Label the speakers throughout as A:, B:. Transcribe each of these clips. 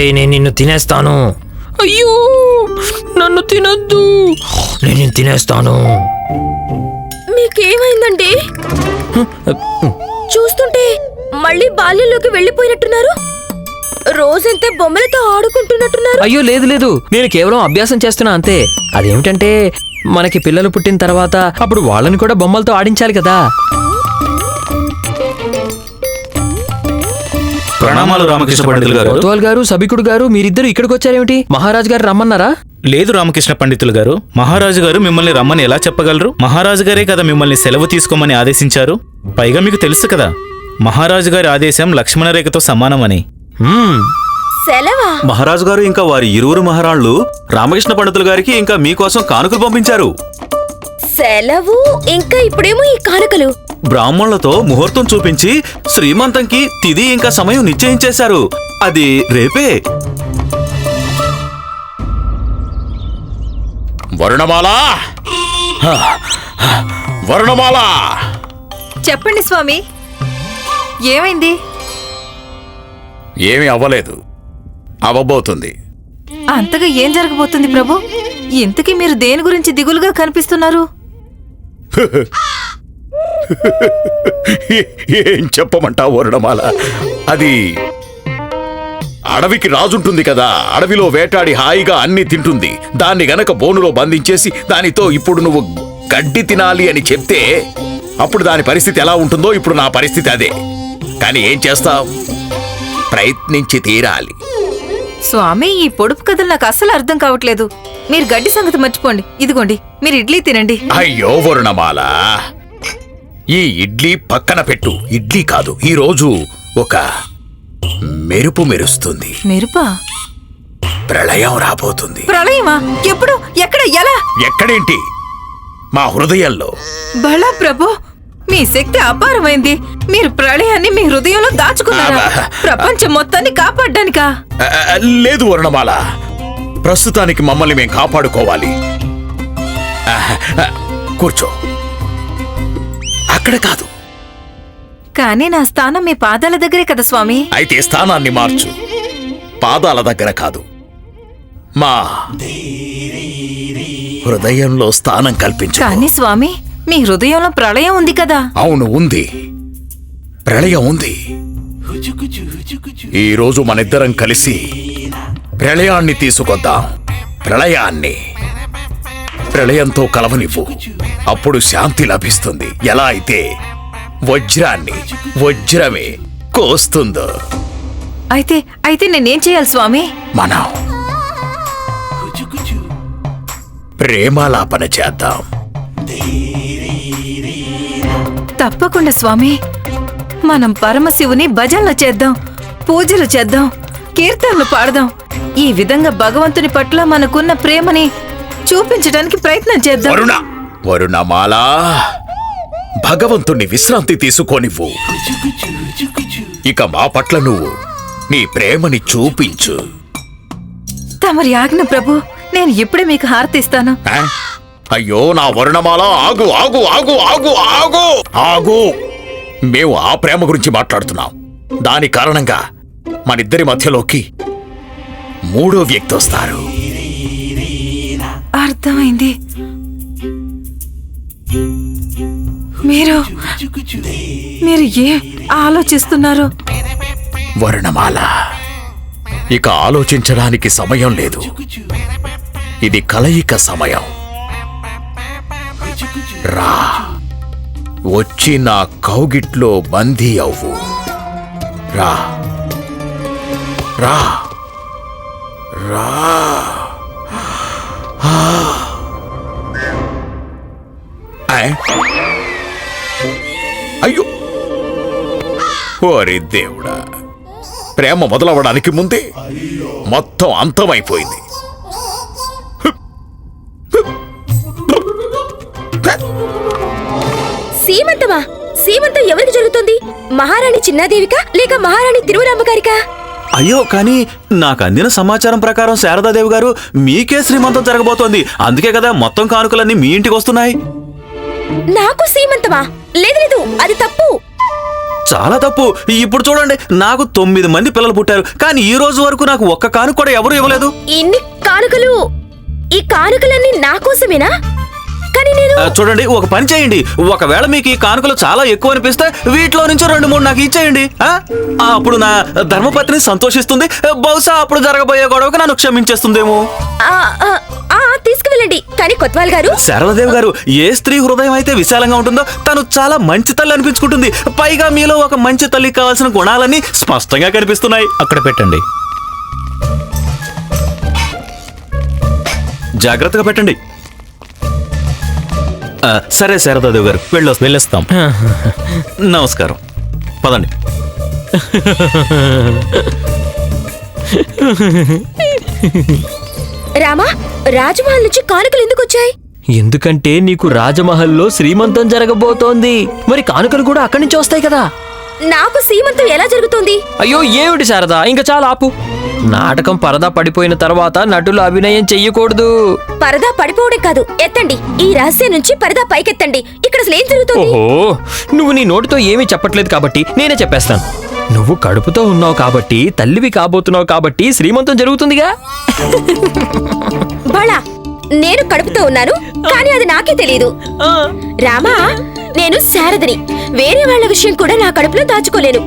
A: నేను నిన్ను తినేస్తాను. అయ్యో నన్ను తినొద్దు. నేను తినేస్తాను.
B: మీకేమైందండి? చూస్తుంటే మళ్ళీ బాల్యంలోకి వెళ్ళిపోయినట్టున్నారు. రోజంతా బొమ్మలతో ఆడుకుంటున్నట్టున్నారు.
A: అయ్యో లేదు లేదు. నేను కేవలం అభ్యాసం చేస్తున్నా అంతే. అదేమిటంటే మనకి పిల్లలు పుట్టిన తర్వాత అప్పుడు వాళ్ళని కూడా బొమ్మలతో ఆడించాలి కదా.
C: ప్రణామాలు రామకృష్ణ పండితులు గారు.
A: కొత్వాల్ గారు సభికుడు గారు మీరిద్దరు ఇక్కడికి వచ్చారేమిటి? మహారాజ్ గారు రమ్మన్నారా?
C: లేదు రామకృష్ణ పండితులు గారు. మహారాజు గారు మిమ్మల్ని రమ్మని ఎలా చెప్పగలరు? మహారాజు గారే కదా మిమ్మల్ని సెలవు తీసుకోమని ఆదేశించారు. పైగా మీకు తెలుసు కదా మహారాజు గారి ఆదేశం లక్ష్మణ రేఖతో సమానమని.
B: సెలవా?
D: మహారాజు గారు ఇంకా వారి ఇరువురు మహారాణులు రామకృష్ణ పండితులు గారికి ఇంకా మీకోసం కానుకలు పంపించారు.
B: సెలవు ఇంకా ఇప్పుడేమో ఈ కానుకలు.
D: బ్రాహ్మణులతో ముహూర్తం చూపించి శ్రీమంతంకి తిది ఇంకా సమయం నిశ్చయించేశారు. అది రేపే.
E: వరుణమాల! వరుణమాల!
F: చెప్పండి స్వామి. ఏమైంది?
E: ఏమీ అవ్వలేదు. అవ్వబోతుంది.
F: అంతగా ఏం జరగబోతుంది ప్రభు? ఇంతకీ మీరు దేని గురించి దిగులుగా కనిపిస్తున్నారు?
E: ఏం చెప్పమంటావు వరుణమాల అది అడవికి రాజుంటుంది కదా. అడవిలో వేటాడి హాయిగా అన్ని తింటుంది. దాన్ని గనక బోనులో బంధించేసి దానితో ఇప్పుడు నువ్వు గడ్డి తినాలి అని చెప్తే అప్పుడు దాని పరిస్థితి ఎలా ఉంటుందో ఇప్పుడు నా పరిస్థితి అదే. కానీ ఏం చేస్తావు? ప్రయత్నించి తీరాలి.
F: స్వామి ఈ పొడుపు కథలు నాకు అస్సలు అర్థం కావట్లేదు. మీరు గడ్డి సంగతి మర్చిపోండి. ఇదిగోండి మీరు ఇడ్లీ తినండి.
E: అయ్యో వరుణమాల ఈ ఇడ్లీ పక్కన పెట్టు. ఇడ్లీ కాదు ఈ రోజు ఒక మెరుపు మెరుస్తుంది.
F: మెరుపా?
E: ప్రళయం రాబోతుంది.
F: ప్రళయమా? ఎప్పుడు? ఎక్కడ? ఎలా?
E: ఎక్కడేంటి? మా హృదయంలో.
F: బలా ప్రభు మీ శక్తి అపారమైంది. మీరు ప్రళయాన్ని మీ హృదయంలో దాచుకున్నారా. ప్రపంచం మొత్తాన్ని కాపాడ్డానికా?
E: లేదు వరుణమాల. ప్రస్తుతానికి మమ్మల్ని మేము కాపాడుకోవాలి. కూర్చో. అక్కడ కాదు.
F: కానీ నా స్థానం మీ పాదాల దగ్గరే కదా స్వామి.
E: అయితే స్థానాన్ని మార్చు. పాదాల దగ్గర కాదు. మా హృదయంలో స్థానం కల్పించు.
F: కానీ స్వామి మీ హృదయంలో ప్రళయం ఉంది కదా.
E: అవును ఉంది. ప్రళయం ఉంది. ఈ రోజు మనిద్దరం కలిసి ప్రళయాన్ని తీసుకొద్దాం. ప్రళయాన్ని. ప్రళయంతో కలవనివ్వు. అప్పుడు శాంతి లభిస్తుంది. ఎలా అయితే వజ్రాన్ని వజ్రమే కోస్తుందో.
F: అయితే అయితే నేనేం చేయాలి స్వామి?
E: మనం ప్రేమాలాపన చేద్దాం.
F: తప్పకుండా స్వామి. మనం పరమశివుని భజనలు చేద్దాం పూజలు చేద్దాం కీర్తనలు పాడదాం. ఈ విధంగా భగవంతుని పట్ల మనకున్న ప్రేమని చూపించడానికి ప్రయత్నం చేద్దాం.
E: వరుణ వరుణమాలా భగవంతుణ్ణి విశ్రాంతి తీసుకోనివ్వు ఇక మా పట్ల నువ్వు నీ ప్రేమని చూపించు.
F: తమరి ఆజ్ఞ ప్రభు నేను ఇప్పుడే మీకు హారతిస్తాను.
E: ఆ? అయ్యో నా వరుణమాల ఆగు ఆగు ఆగు ఆగు ఆగు. ఆగు. మేము ఆ ప్రేమ గురించి మాట్లాడుతున్నాం. దాని కారణంగా మనిద్దరి మధ్యలోకి మూడో వ్యక్తి వస్తారు.
F: అర్థమైంది. మీరు మీరు ఏ ఆలోచిస్తున్నారు?
E: వరుణమాల. ఇక ఆలోచించడానికి సమయం లేదు. ఇది కలయిక సమయం. రా. వచ్చి నా కౌగిట్లో బందీ అవ్వు. రా. రా. రా. ఓరి దేవుడా. ప్రేమ మొదలవడానికి ముందే మొత్తం అంతమైపోయింది.
B: సీమంతమా? సీమంతం ఎవరికి జరుగుతుంది? మహారాణి చిన్నాదేవికా లేక మహారాణి తిరువరామ గారికా
D: అయ్యో కానీ నాకు అందిన సమాచారం ప్రకారం శారదాదేవి గారు మీకే శ్రీమంతం జరగబోతోంది. అందుకే కదా మొత్తం కానుకలన్నీ మీ ఇంటికి వస్తున్నాయి.
B: నాకు సీమంతమా? లేదు లేదు అది తప్పు.
D: చాలా తప్పు. ఇప్పుడు చూడండి నాకు తొమ్మిది మంది పిల్లలు పుట్టారు. కానీ ఈ రోజు వరకు నాకు ఒక్క కానుక కూడా ఎవరు ఇవ్వలేదు.
B: ఇన్ని కానుకలు? ఈ కానుకలన్నీ నా కోసమేనా? కానీ నేను
D: చూడండి ఒక పని చేయండి. ఒకవేళ మీకు ఈ కానుకలు చాలా ఎక్కువ అనిపిస్తే వీటిలో నుంచి రెండు మూడు నాకు ఇచ్చేయండి. ఆ? ఆ, అప్పుడు నా ధర్మపత్ని సంతోషిస్తుంది. బహుశా అప్పుడు జరగబోయే గొడవకు నన్ను క్షమించేస్తుందేమో.
B: ఆ, ఆ, ఆ, తీసుకువెళ్ళండి. కానీ కొత్వాల్ గారు
D: శారదాదేవి గారు ఏ స్త్రీ హృదయం అయితే విశాలంగా ఉంటుందో తను చాలా మంచి తల్లి అనిపించుకుంటుంది. పైగా మీలో ఒక మంచి తల్లికి కావాల్సిన గుణాలన్నీ స్పష్టంగా కనిపిస్తున్నాయి.
C: అక్కడ పెట్టండి.
D: జాగ్రత్తగా పెట్టండి. ఆ, సరే శారదాదేవి గారు వెళ్ళొస్తాం.
C: వెళ్ళొస్తాం
D: నమస్కారం. పదండి.
B: రామా రాజమహల్ నుంచి కానుకలు ఎందుకు వచ్చాయి?
A: ఎందుకంటే నీకు రాజమహల్లో శ్రీమంతం జరగబోతోంది. మరి కానుకలు కూడా అక్కడి నుంచి వస్తాయి కదా.
B: నాకు సీమంతం ఎలా జరుగుతోంది?
A: అయ్యో ఏమిటి శారదా? ఇంకా చాలా ఆపు. నాటకం పరదా పడిపోయిన తర్వాత నటులు అభినయం చెయ్యకూడదు.
B: పరదా పడిపోవడం కాదు. ఎత్తండి. ఈ రహస్యం నుంచి పరదా పైకెత్తండి. ఇక్కడ అసలు ఏం జరుగుతోంది?
A: ఓహో నువ్వు నీ నోటితో ఏమీ చెప్పట్లేదు కాబట్టి నేనే చెప్పేస్తాను. నువ్వు కడుపుతో ఉన్నావు కాబట్టి తల్లివి కాబోతున్నావు కాబట్టి శ్రీమంతం జరుగుతుందిగా?
B: బాళా నేను కడుపుతో ఉన్నాను కానీ అది నాకే తెలియదు రామా నేను శారదని. వేరే వాళ్ళ విషయం కూడా నా కడుపులో దాచుకోలేను.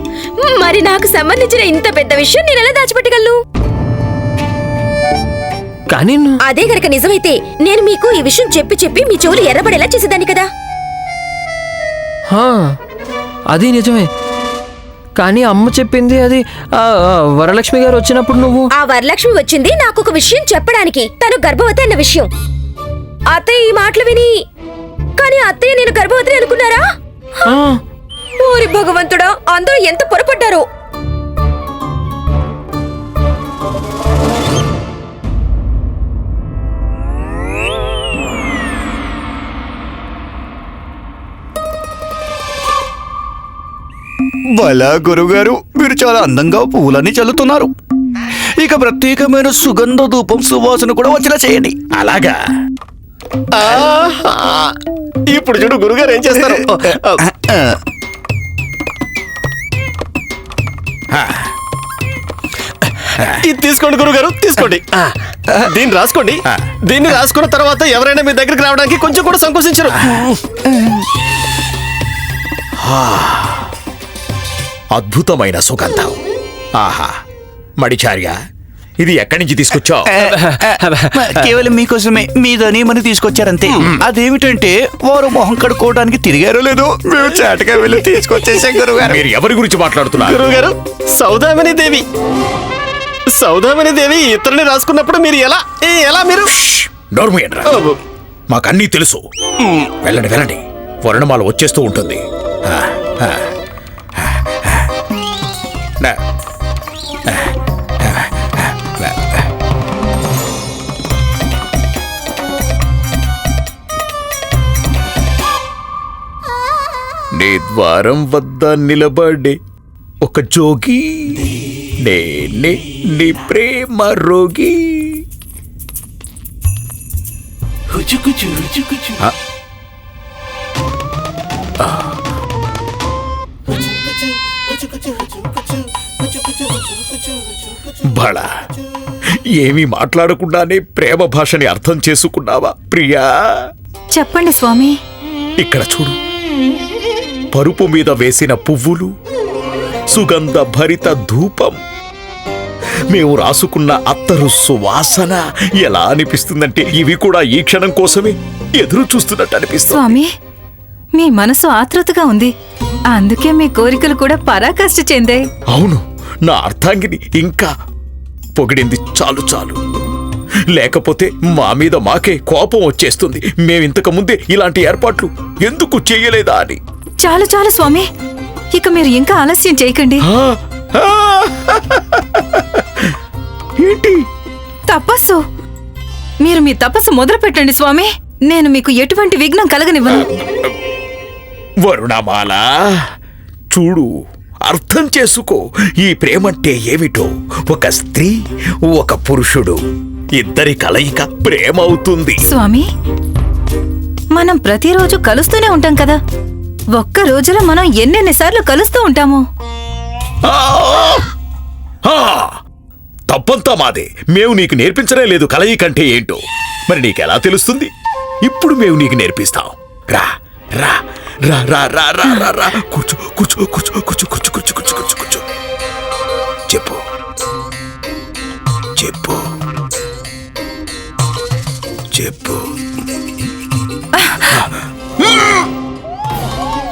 B: మరి నాకు సంబంధించిన ఇంత పెద్ద విషయం నేను ఎలా దాచిపెట్టగలను?
A: కానీ
B: అదే గనక నిజమైతే నేను మీకు ఈ విషయం చెప్పి చెప్పి మీ చెవులు ఎర్రబడేలా చేసేదాన్ని కదా.
A: అది నిజమే. కానీ అమ్మ చెప్పింది అది. ఆ, ఆ, వరలక్ష్మి గారు వచ్చినప్పుడు నువ్వు?
B: ఆ వరలక్ష్మి వచ్చింది నాకు ఒక విషయం చెప్పడానికి. తను గర్భవతి అన్న విషయం. అత్తయ్య ఈ మాటలు విని కానీ అత్తయ్య నేను గర్భవతి అనుకున్నారా?
A: ఆ,
B: ఓరి భగవంతుడా అందరూ ఎంత పొరపడ్డారో.
G: భలా గురుగారు మీరు చాలా అందంగా పువ్వులన్నీ చల్లుతున్నారు. ఇక ప్రత్యేకమైన సుగంధ ధూపం సువాసన కూడా వచ్చేలా చేయండి.
E: అలాగా!
G: ఇప్పుడు చూడు గురుగారు ఏం చేస్తారు? ఇది తీసుకోండి గురుగారు తీసుకోండి. దీన్ని రాసుకోండి. దీన్ని రాసుకున్న తర్వాత ఎవరైనా మీ దగ్గరికి రావడానికి కొంచెం కూడా సంకోచించరు.
E: అద్భుతమైన సుగంధం. ఆహా మడిచార్య ఇది ఎక్కడి నుంచి తీసుకొచ్చావు?
G: కేవలం మీకోసమే మీదని మని తీసుకొచ్చారంతే. అదేమిటంటే వారు మొహం కడుక్కోవడానికి తిరిగారో లేదో మేము చాటగా వెళ్ళి తీసుకొచ్చేసాం గురుగారు
E: మీరు ఎవరి గురించి మాట్లాడుతున్నారు?
H: గురువుగారు సౌదామిని దేవి. సౌదామిని దేవి ఇతరుని రాసుకున్నప్పుడు మీరు ఎలా ఏ, ఎలా మీరు?
E: మాకన్నీ తెలుసు. వెళ్ళండి వెళ్ళండి. వర్ణమాల వచ్చేస్తూ ఉంటుంది. ఆ, ఆ. నా- ద్వారం వద్ద నిలబడే ఒక జోగి నేనే నీ ప్రేమ రోగి. బళ ఏమీ మాట్లాడకుండానే ప్రేమ భాషని అర్థం చేసుకున్నావా ప్రియా?
F: చెప్పండి స్వామి.
E: ఇక్కడ చూడు. పరుపు మీద వేసిన పువ్వులు సుగంధ భరిత ధూపం. మేము రాసుకున్న అత్తరు సువాసన ఎలా అనిపిస్తుందంటే ఇవి కూడా ఈ క్షణం కోసమే ఎదురు చూస్తున్నట్టు అనిపిస్తుంది.
F: స్వామి మీ మనసు ఆతృతగా ఉంది. అందుకే మీ కోరికలు కూడా పరాకాష్ఠ చెందే
E: అవును. నా అర్థాంగిని ఇంకా పొగిడింది చాలు చాలు. లేకపోతే మా మీద మాకే కోపం వచ్చేస్తుంది. మేమింతకు ముందే ఇలాంటి ఏర్పాట్లు ఎందుకు చేయలేదా అని.
F: చాలు చాలు స్వామి. ఇక మీరు ఇంకా ఆలస్యం చేయకండి.
E: ఏంటి?
F: తపస్సు. మీరు మీ తపస్సు మొదలు పెట్టండి స్వామి. నేను మీకు ఎటువంటి విఘ్నం కలగనివ్వను.
E: వరుణమాల చూడు. అర్థం చేసుకో. ఈ ప్రేమంటే ఏమిటో. ఒక స్త్రీ ఒక పురుషుడు. ఇద్దరి కలయిక ప్రేమ అవుతుంది
F: స్వామి మనం ప్రతిరోజు కలుస్తూనే ఉంటాం కదా. ఒక్క రోజులో మనం ఎన్నెన్నిసార్లు కలుస్తూ ఉంటాము!
E: తప్పంతా మాదే. మేము నీకు నేర్పించనే లేదు. కలయి కంటే ఏంటో. మరి నీకెలా తెలుస్తుంది? ఇప్పుడు మేము నీకు నేర్పిస్తాం. రా. రా రా రా రా రా రా రా కూర్చో కూర్చో కూర్చో కూర్చో కూర్చో కూర్చో కూర్చో కూర్చో కూర్చో చెప్పు చెప్పు చెప్పు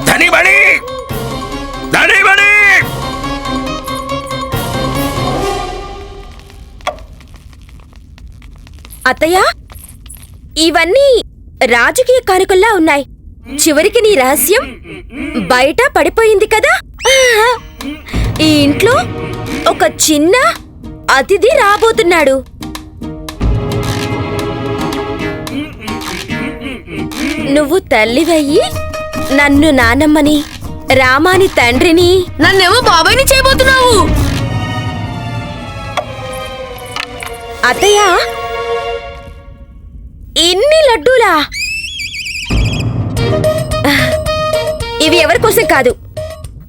E: ధనిబడి ధనిబడి
B: అత్తయ్య ఇవన్నీ రాజకీయ కానుకల్లా ఉన్నాయి. చివరికి నీ రహస్యం బయట పడిపోయింది కదా. ఈ ఇంట్లో ఒక చిన్న అతిథి రాబోతున్నాడు. నువ్వు తల్లివయ్యి నన్ను నానమ్మని రామాని తండ్రిని. నన్నేమో బాబాయ్ని చేయబోతున్నావు. అత్తయ్య ఇన్ని లడ్డూలా? ఎవరికోసం కాదు.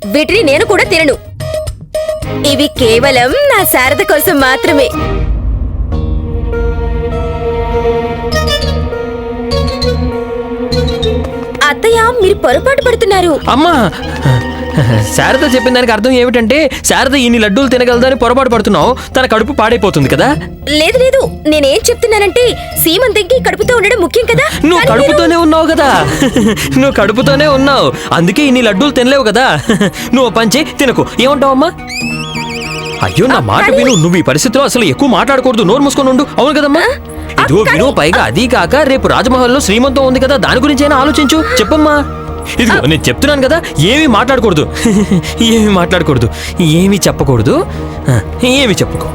B: వీటిని నేను కూడా తినను. ఇవి కేవలం నా శారద కోసం మాత్రమే. అత్తయ్య మీరు పొరపాటు పడుతున్నారు.
A: అమ్మా! శారద చెప్పిన దానికి అర్థం ఏమిటంటే శారద ఇన్ని లడ్డూలు తినగలదని పొరపాటు పడుతున్నావు తన కడుపు పాడైపోతుంది కదా?
B: లేదు లేదు. నేనేం చెప్తున్నానంటే సీమంతంకి కడుపుతో ఉండడం ముఖ్యం కదా?
A: నువ్వు కడుపుతోనే ఉన్నావు కదా? నువ్వు కడుపుతోనే ఉన్నావు. అందుకే ఇన్ని లడ్డూలు తినలేవు కదా? నువ్వు చేయి తినకు. ఏమంటావు అమ్మా అయ్యో నా మాట విను. నువ్వు ఈ పరిస్థితిలో అసలు ఎక్కువ మాట్లాడకూడదు. నోరు మూసుకొని ఉండు. అవును కదమ్మా? ఇదిగో
B: కానీ-
A: విను పైగా అది కాక రేపు రాజమహల్లో శ్రీమంతం ఉంది కదా? దాని గురించి అయినా ఆలోచించు. చెప్పమ్మా. ఇదిగో నేను చెప్తున్నాను కదా ఏమీ మాట్లాడకూడదు. ఏమీ మాట్లాడకూడదు. ఏమీ చెప్పకూడదు. ఏమీ చెప్పుకో.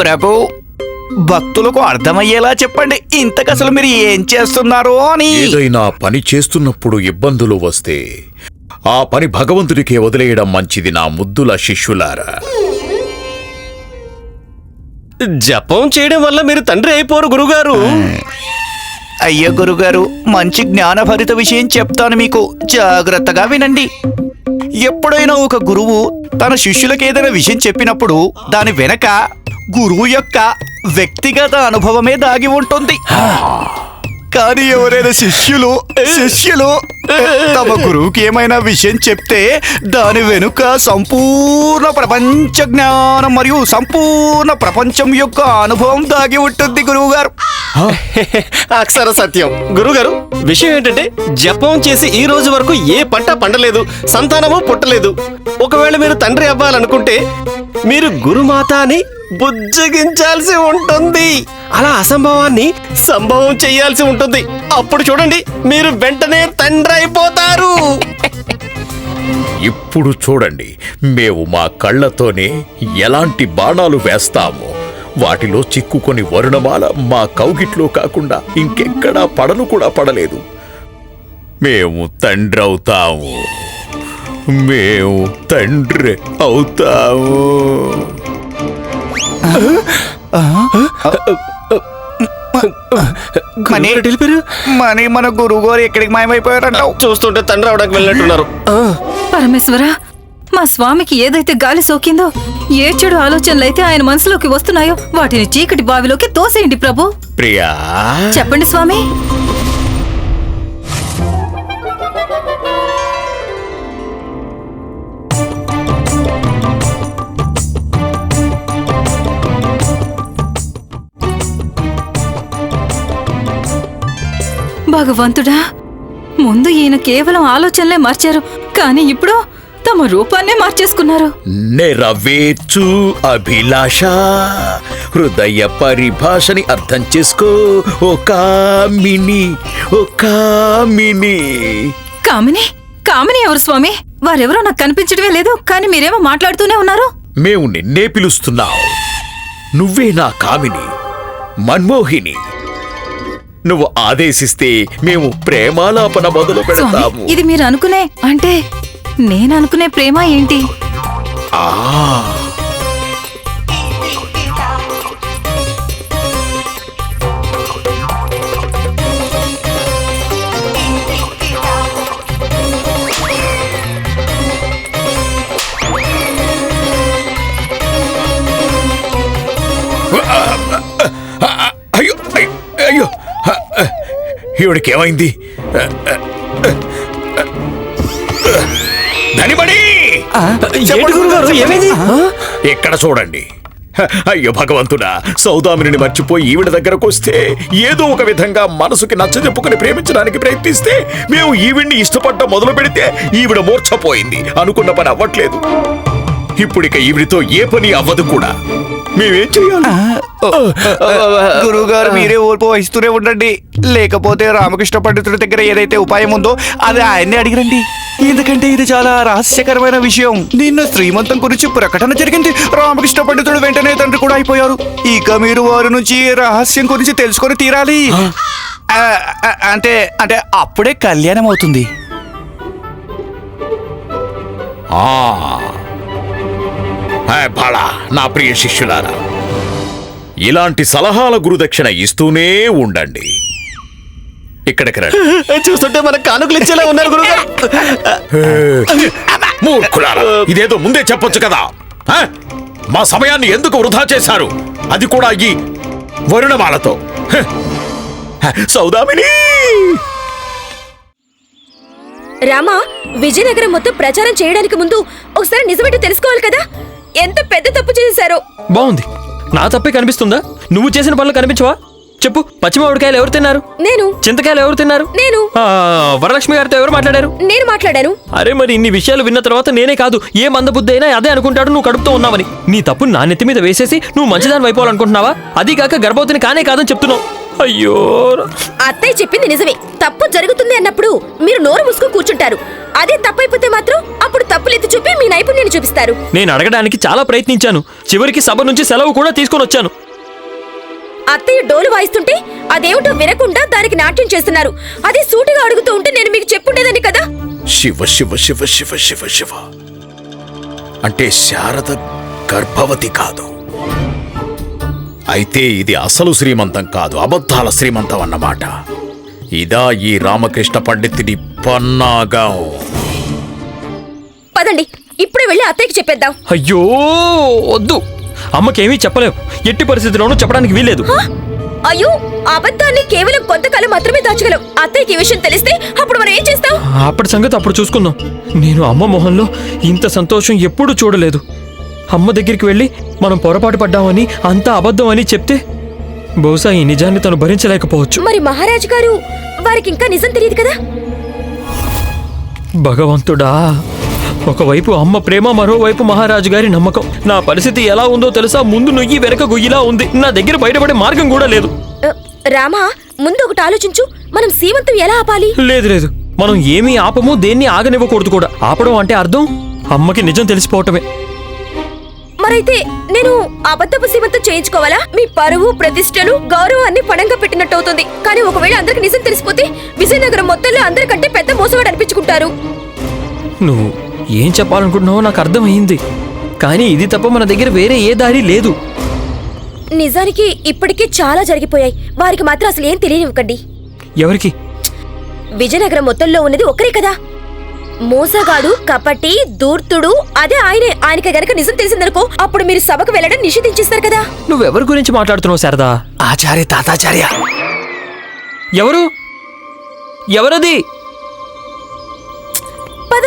G: ప్రభు భక్తులకు అర్థమయ్యేలా చెప్పండి. ఇంతకసలు మీరు ఏం చేస్తున్నారు అని.
E: ఏదైనా పని చేస్తున్నప్పుడు ఇబ్బందులు వస్తే ఆ పని భగవంతుడికే వదిలేయడం మంచిది నా ముద్దుల శిష్యులారా.
H: జపం చేయడం వల్ల మీరు తండ్రి అయిపోరు గురుగారు.
G: అయ్యో గురుగారు మంచి జ్ఞానభరిత విషయం చెప్తాను మీకు. జాగ్రత్తగా వినండి. ఎప్పుడైనా ఒక గురువు తన శిష్యులకు ఏదైనా విషయం చెప్పినప్పుడు దాని వెనక గురువు యొక్క వ్యక్తిగత అనుభవమే దాగి ఉంటుంది. కానీ ఎవరైనా శిష్యులు శిష్యులు తమ గురువుకి ఏమైనా విషయం చెప్తే దాని వెనుక సంపూర్ణ ప్రపంచ జ్ఞానం మరియు సంపూర్ణ ప్రపంచం యొక్క అనుభవం దాగి ఉంటుంది గురువు గారు
H: అక్షర సత్యం. గురుగారు విషయం ఏంటంటే జపం చేసి ఈ రోజు వరకు ఏ పంట పండలేదు సంతానము పుట్టలేదు. ఒకవేళ మీరు తండ్రి అవ్వాలనుకుంటే మీరు గురుమాత అని బుజ్జగించాల్సి ఉంటుంది. అలా అసంభవాన్ని సంభవం చేయాల్సి ఉంటుంది. అప్పుడు చూడండి మీరు వెంటనే తండ్రి అయిపోతారు.
E: ఇప్పుడు చూడండి మేము మా కళ్ళతోనే ఎలాంటి బాణాలు వేస్తాము. వాటిలో చిక్కుకొని వరుణమాల మా కౌగిట్లో కాకుండా ఇంకెక్కడా పడను కూడా పడలేదు. మేము తండ్రి అవుతాము. మేము తండ్రి అవుతాము.
G: మనీ
H: వెళ్ళిపోయారు?
G: మనీ మన గురువు గారు ఎక్కడికి మాయమైపోయారంటావు
H: చూస్తుంటే తండ్రి అవడానికి వెళ్ళినట్టున్నారు ఆ.
F: పరమేశ్వర మా స్వామికి ఏదైతే గాలి సోకిందో ఏ చెడు ఆలోచనలైతే ఆయన మనసులోకి వస్తున్నాయో వాటిని చీకటి బావిలోకి తోసేయండి ప్రభు
E: ప్రియా
F: చెప్పండి స్వామి భగవంతుడా ముందు ఈయన కేవలం ఆలోచనలే మార్చారు కానీ ఇప్పుడు తమ రూపాన్నే మార్చేసుకున్నారు.
E: నెరవేర్చు అభిలాష హృదయ పరిభాషని అర్థం చేసుకో ఓ కామిని ఓ కామిని.
F: కామిని కామిని ఎవరు స్వామి? వారెవరో నాకు కనిపించడమే లేదు కానీ మీరేమో మాట్లాడుతూనే ఉన్నారు.
E: మేము నిన్నే పిలుస్తున్నావు నువ్వే నా కామిని మన్మోహిని. నువ్వు ఆదేశిస్తే మేము ప్రేమాలాపన మొదలు పెడతాము.
F: ఇది మీరు అనుకునే అంటే నేను అనుకునే ప్రేమ ఏంటి?
E: ఆ. ఈవిడికి ఏమైంది? ధనిబడి ఇక్కడ చూడండి. అయ్యో భగవంతుడా సౌదామిని మర్చిపోయి ఈవిడ దగ్గరకు వస్తే ఏదో ఒక విధంగా మనసుకి నచ్చజెప్పుకుని ప్రేమించడానికి ప్రయత్నిస్తే మేము ఈవిడ్ని ఇష్టపడటం మొదలు పెడితే ఈవిడ మూర్ఛపోయింది. అనుకున్న పని అవ్వట్లేదు. ఇప్పుడిక ఈవిడితో ఏ పని అవ్వదు కూడా. మేమేం చేయాలి
G: గురువు గారు మీరే ఓర్పు వహిస్తూనే ఉండండి. లేకపోతే రామకృష్ణ పండితుడి దగ్గర ఏదైతే ఉపాయం ఉందో అది ఆయన్ని అడిగిరండి. ఎందుకంటే ఇది చాలా రహస్యకరమైన విషయం. నిన్న శ్రీమంతం గురించి ప్రకటన జరిగింది. రామకృష్ణ పండితుడు వెంటనే తండ్రి కూడా అయిపోయారు. ఇక మీరు వారి నుంచి రహస్యం గురించి తెలుసుకొని తీరాలి. అంటే అంటే అప్పుడే కళ్యాణం అవుతుంది
E: ఆ. బాళా నా ప్రియ శిష్యులారా ఇలాంటి సలహాల గురుదక్షిణ ఇస్తూనే ఉండండి. ఇక్కడికి రండి.
H: చూస్తుంటే మన కానుకలు ఇచ్చేలా ఉన్నారు గురుగారు.
E: మూర్ఖులారా ఇదేదో ముందే చెప్పొచ్చు కదా? ఆ? మా సమయాన్ని ఎందుకు వృధా చేశారు? అది కూడా ఈ వరుణమాలతో. సౌదామిని!
B: రామా విజయనగరం మొత్తం ప్రచారం చేయడానికి ముందు ఒకసారి నిజమేంటో తెలుసుకోవాలి కదా? ఎంత పెద్ద తప్పు చేశారో.
A: బాగుంది. నా తప్పే కనిపిస్తుందా? నువ్వు చేసిన పనులు కనిపించవా? చెప్పు పచ్చి మామిడికాయలు ఎవరు తిన్నారు?
B: నేను.
A: చింతకాయలు ఎవరు తిన్నారు?
B: నేను.
A: ఆ, వరలక్ష్మి గారితో ఎవరు మాట్లాడారు?
B: నేను మాట్లాడాను.
A: అరే మరి ఇన్ని విషయాలు విన్న తర్వాత నేనే కాదు ఏ మందబుద్ధి అయినా అదే అనుకుంటాడు నువ్వు కడుపుతో ఉన్నావని. నీ తప్పు నా నెత్తి మీద వేసేసి నువ్వు మంచిదాని వైపోవాలనుకుంటున్నావా అది కాక గర్భవతిని కానే కాదని చెప్తున్నావు. అయ్యో.
B: అత్తయ్య చెప్పింది నిజమే. తప్పు జరుగుతుంది అన్నప్పుడు మీరు నోరు మూసుకొని కూర్చుంటారు. అదే తప్పైపోతే మాత్రం అప్పుడు తప్పులెత్తి చూపి మీ నైపుణ్యాన్ని చూపిస్తారు.
A: నేను అడగడానికి చాలా ప్రయత్నించాను. చివరికి సభ నుంచి సెలవు కూడా తీసుకొని వచ్చాను.
B: అత్తయ్య డోలు వాయిస్తుంటే అదేమిటో వినకుండా దానికి నాట్యం చేస్తున్నారు. అదే సూటిగా అడుగుతూ ఉంటే నేను మీకు చెప్పుండేదని కదా?
E: శివ శివ శివ శివ శివ శివ. అంటే శారద గర్భవతి కాదు. అయితే ఇది అసలు శ్రీమంతం కాదు అబద్ధాల శ్రీమంతం అన్నమాట. ఇదా ఈ రామకృష్ణ పండితుడి పన్నాగం.
B: పదండి ఇప్పుడే వెళ్ళి అత్తయ్యకి చెప్పేద్దాం.
A: అయ్యో వద్దు. అమ్మకేమీ చెప్పలేవు. ఎట్టి పరిస్థితిలోనూ చెప్పడానికి వీల్లేదు?
B: అయ్యో అబద్ధాన్ని కేవలం కొంతకాలం మాత్రమే దాచగలం. అత్తయ్యకి ఈ విషయం తెలిస్తే అప్పుడు మనం ఏం చేస్తాం?
A: అప్పటి సంగతి అప్పుడు చూసుకుందాం. నేను అమ్మ మొహంలో ఇంత సంతోషం ఎప్పుడూ చూడలేదు. అమ్మ దగ్గరికి వెళ్ళి మనం పొరపాటు పడ్డామని అంతా అబద్ధం అని చెప్తే బహుశా ఈ నిజాన్ని తను భరించలేకపోవచ్చు.
B: మరి మహారాజు గారు వారికి ఇంకా నిజం తెలియదు కదా?
A: భగవంతుడా ఒకవైపు అమ్మ ప్రేమ మరోవైపు మహారాజు గారి నమ్మకం. నా పరిస్థితి ఎలా ఉందో తెలుసా? ముందు నుయ్యి వెనక గొయ్యిలా ఉంది. నా దగ్గర బయటపడే మార్గం కూడా లేదు.
B: రామా ముందు ఒకటి ఆలోచించు. మనం సీమంతం ఎలా ఆపాలి?
A: లేదు లేదు. మనం ఏమీ ఆపము దేన్ని ఆగనివ్వకూడదు కూడా. ఆపడం అంటే అర్థం? అమ్మకి నిజం తెలిసిపోవటమే.
B: మరైతే నేను అబద్ధపు సీమంతం చేయించుకోవాలా? మీ పరువు ప్రతిష్టలు గౌరవాన్ని పణంగా పెట్టినట్టు అవుతుంది కానీ ఒకవేళ అందరికి నిజం తెలిసిపోతే విజయనగరం మొత్తంలో అందరికంటే పెద్ద మోసగాడు అనిపించుకుంటారు.
A: నువ్వు ఏం చెప్పాలనుకుంటున్నావో నాకు అర్థమైంది కానీ ఇది తప్ప మన దగ్గర వేరే ఏ దారి లేదు.
B: నిజానికి ఇప్పటికే చాలా జరిగిపోయాయి. వారికి మాత్రం అసలు ఏం తెలియనివ్వకండి.
A: ఎవరికి?
B: విజయనగరం మొత్తంలో ఉన్నది ఒక్కరే కదా? మోసగాడు కపటి దూర్తుడు అదే ఆయనే. ఆయనకి గనక నిజం తెలిసిందనుకో అప్పుడు మీరు సభకు వెళ్ళడం నిషేధించేస్తారు కదా.
A: నువ్వెవరి గురించి మాట్లాడుతున్నావు శారదా?
G: ఆచార్య తాతాచార్య.
A: ఎవరు? ఎవరది?
B: పద.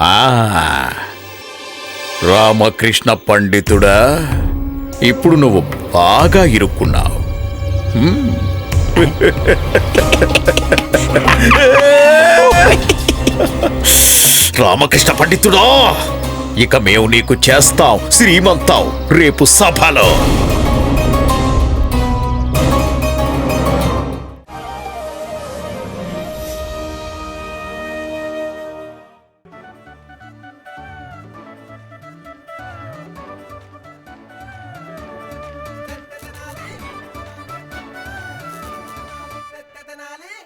E: ఆ రామకృష్ణ పండితుడా ఇప్పుడు నువ్వు బాగా ఇరుక్కున్నావు. హ్మ్. రామకృష్ణ పండితుడా ఇక మేము నీకు చేస్తాం శ్రీమంతావు రేపు సభలో.